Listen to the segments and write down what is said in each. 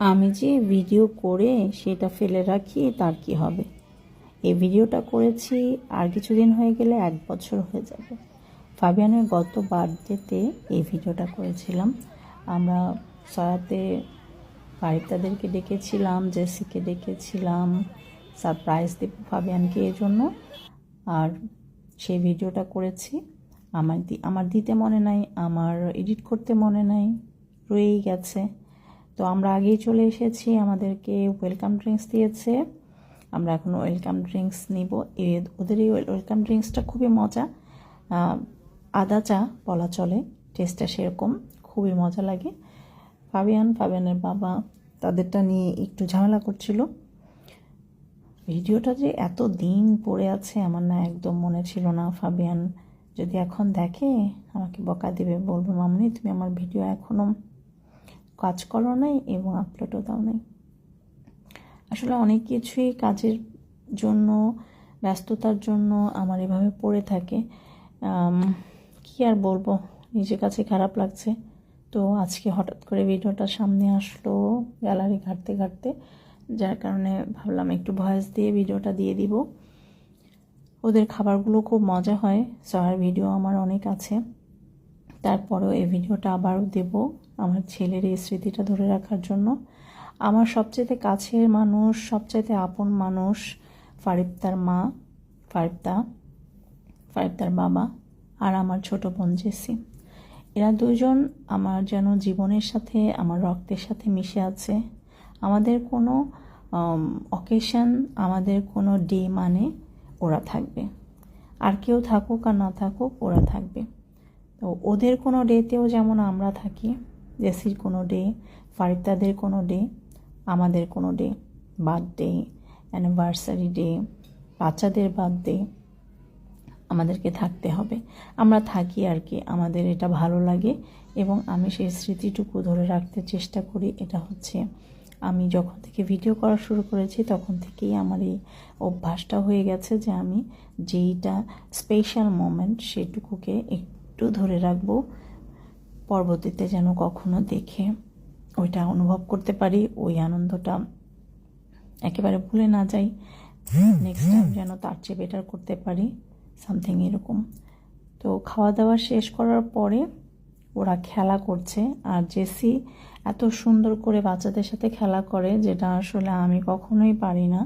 আমি যে ভিডিও করে সেটা ফেলে রাখি, তার কি হবে? এই ভিডিওটা করেছি আর কিছুদিন হয়ে গেলে এক বছর হয়ে যাবে। ফাবিয়ানের গত বার্থডেতে এই ভিডিওটা করেছিলাম। আমরা সয়াতে বাড়িতাদেরকে ডেকেছিলাম, জেসিকে ডেকেছিলাম সারপ্রাইজ দেব ফাবিয়ানকে এই জন্য। আর সেই ভিডিওটা করেছি। আমার আমার দিতে মনে নাই, আমার এডিট করতে মনে নাই, রয়েই গেছে। তো আমরা আগেই চলে এসেছি, আমাদেরকে ওয়েলকাম ড্রিঙ্কস দিয়েছে। আমরা এখন ওয়েলকাম ড্রিঙ্কস নিব। এ- ওদের এই ওয়েলকাম ড্রিঙ্কসটা খুবই মজা। আদা চা বলা চলে টেস্টটা সেরকম, খুবই মজা লাগে। ফাবিয়ান, ফাবিয়ানের বাবা তাদেরটা নিয়ে একটু ঝামেলা করছিল। ভিডিওটা যে এত দিন পড়ে আছে আমার না একদম মনে ছিল না। ফাবিয়ান যদি এখন দেখে, আমাকে বকা দেবে, বলব, মামনি, তুমি আমার ভিডিও এখনও কাজ করো নাই এবং আপলোডও দাও নাই। আসলে অনেক কিছুই কাজের জন্য, ব্যস্ততার জন্য আমার এভাবে পড়ে থাকে। কি আর বলব? নিজের কাছে খারাপ লাগছে। তো আজকে হঠাৎ করে ভিডিওটা সামনে আসলো গ্যালারি ঘাটতে ঘাটতে, যার কারণে ভাবলাম একটু ভয়েস দিয়ে ভিডিওটা দিয়ে দিব। ওদের খাবারগুলো খুব মজা হয় সবার ভিডিও আমার অনেক আছে। তারপরেও এই ভিডিওটা আবারও দেব। আমার ছেলের এই স্মৃতিটা ধরে রাখার জন্য। আমার সবচেয়ে কাছের মানুষ, সবচাইতে আপন মানুষ ফারিপ্তার মা, ফারিপ্তা, ফারিপ্তার বাবা আর আমার ছোট বোন জেসি। এরা দুজন আমার যেন জীবনের সাথে, আমার রক্তের সাথে মিশে আছে। আমাদের কোনো অকেশন আমাদের কোনো ডে মানে ওরা থাকবে। আর কেউ থাকুক আর না থাকুক ওরা থাকবে। তো ওদের কোনো ডেতেও যেমন আমরা থাকি জেসির কোনো ডে ফারিদাদের কোনো ডে, আমাদের কোনো ডে, বার্থডে, অ্যানিভার্সারি ডে, বাচ্চাদের বার্থডে, আমাদেরকে থাকতে হবে। আমরা থাকি আর কি, আমাদের এটা ভালো লাগে এবং আমি সেই স্মৃতিটুকু ধরে রাখতে চেষ্টা করি। এটা হচ্ছে, আমি যখন থেকে ভিডিও করা শুরু করেছি, তখন থেকেই আমার এই অভ্যাসটা হয়ে গেছে যে আমি যেইটা স্পেশাল মোমেন্ট সেটুকুকে একটু ধরে রাখব। পরবর্তীতে যেন কখনো দেখে ওইটা অনুভব করতে পারি, ওই আনন্দটা একেবারে ভুলে না যাই। নেক্সট টাইম যেন তার চেয়ে বেটার করতে পারি সামথিং এরকম। তো খাওয়া দাওয়া শেষ করার পরে ওরা খেলা করছে, আর জেসি এত সুন্দর করে বাচ্চাদের সাথে খেলা করে, যেটা আসলে আমি কখনোই পারি না।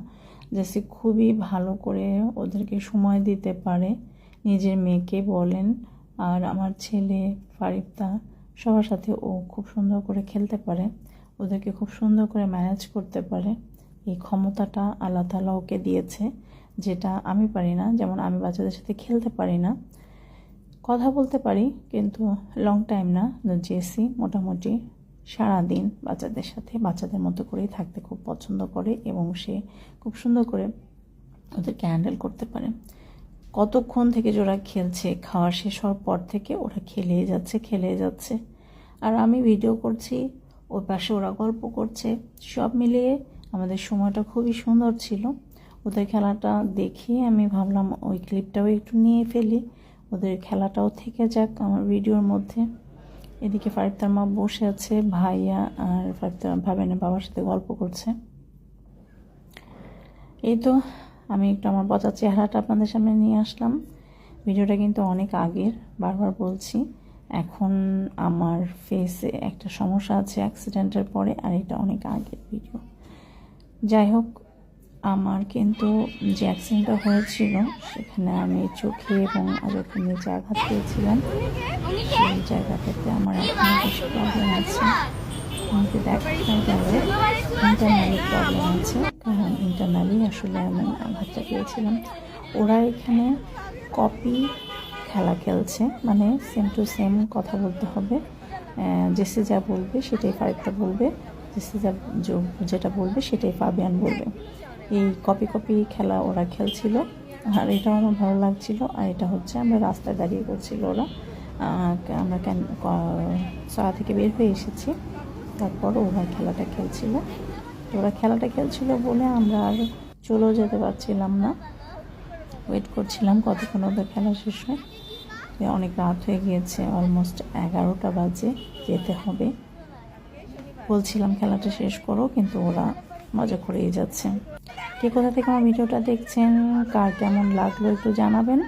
জেসি খুবই ভালো করে ওদেরকে সময় দিতে পারে, নিজের মেয়েকে বলেন, আর আমার ছেলে ফারিফতা সবার সাথে ও খুব সুন্দর করে খেলতে পারে, ওদেরকে খুব সুন্দর করে ম্যানেজ করতে পারে। এই ক্ষমতাটা আল্লাহ তালা ওকে দিয়েছে, যেটা আমি পারি না, যেমন আমি বাচ্চাদের সাথে খেলতে পারি না। কথা বলতে পারি, কিন্তু লং টাইম না জেসি মোটামুটি সারা দিন বাচ্চাদের সাথে, বাচ্চাদের মতো করেই থাকতে খুব পছন্দ করে এবং সে খুব সুন্দর করে ওদেরকে হ্যান্ডেল করতে পারে। কতক্ষণ থেকে ওরা খেলছে খাওয়া শেষ হওয়ার পর থেকে ওরা খেলেই যাচ্ছে, খেলে যাচ্ছে। আর আমি ভিডিও করছি, ওর পাশে ওরা গল্প করছে, সব মিলিয়ে আমাদের সময়টা খুবই সুন্দর ছিল। ওদের খেলাটা দেখে আমি ভাবলাম ওই ক্লিপটাও একটু নিয়ে ফেলি। ওদের খেলাটাও থেকে যাক আমার ভিডিওর মধ্যে। এদিকে ফারিফতার মা বসে আছে, ভাইয়া আর ফারিফতার ভাবেনের বাবার সাথে গল্প করছে। এই তো আমি একটু আমার পচা চেহারাটা আপনাদের সামনে নিয়ে আসলাম। ভিডিওটা কিন্তু অনেক আগের, বারবার বলছি। এখন আমার ফেসে একটা সমস্যা আছে অ্যাক্সিডেন্টের পরে, আর এটা অনেক আগের ভিডিও যাই হোক, আমার কিন্তু যে অ্যাক্সিডেন্টটা হয়েছিল, সেখানে আমি চোখে এবং আজকের নিচে আঘাত পেয়েছিলাম। সেই জায়গাটাতে আমার এখনও বেশ প্রবলেম আছে। আমাকে দেখা গেলে ইন্টারনালি প্রবলেম আছে। ইন্টারনালি আসলে আমি আঘাতটা পেয়েছিলাম। ওরা এখানে কপি খেলা খেলছে মানে সেম টু সেম কথা বলতে হবে। জেসে যা বলবে সেটাই ফারিকটা বলবে জেসে যা যেটা বলবে সেটাই ফাবিয়ান বলবে। এই কপি কপি খেলা ওরা খেলছিল, আর এটাও আমার ভালো লাগছিল, আর এটা হচ্ছে আমরা রাস্তায় দাঁড়িয়ে করছিল ওরা। আমরা কেন সয়া থেকে বের হয়ে এসেছি, তারপর ওরা খেলাটা খেলছিল। ওরা খেলাটা খেলছিল বলে আমরা আর চলেও যেতে পারছিলাম না। ওয়েট করছিলাম কতক্ষণ ওদের খেলা শেষ হয়। অনেক রাত হয়ে গিয়েছে অলমোস্ট এগারোটা বাজে, যেতে হবে। বলছিলাম খেলাটা শেষ করো, কিন্তু ওরা মজা করেই যাচ্ছে। কে কোথা থেকে আমার ভিডিওটা দেখছেন, কার কেমন লাগল একটু জানাবেন।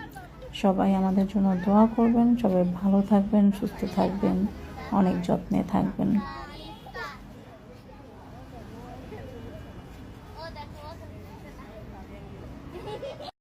সবাই আমাদের জন্য দোয়া করবেন, সবাই ভালো থাকবেন, সুস্থ থাকবেন, অনেক যত্নে থাকবেন।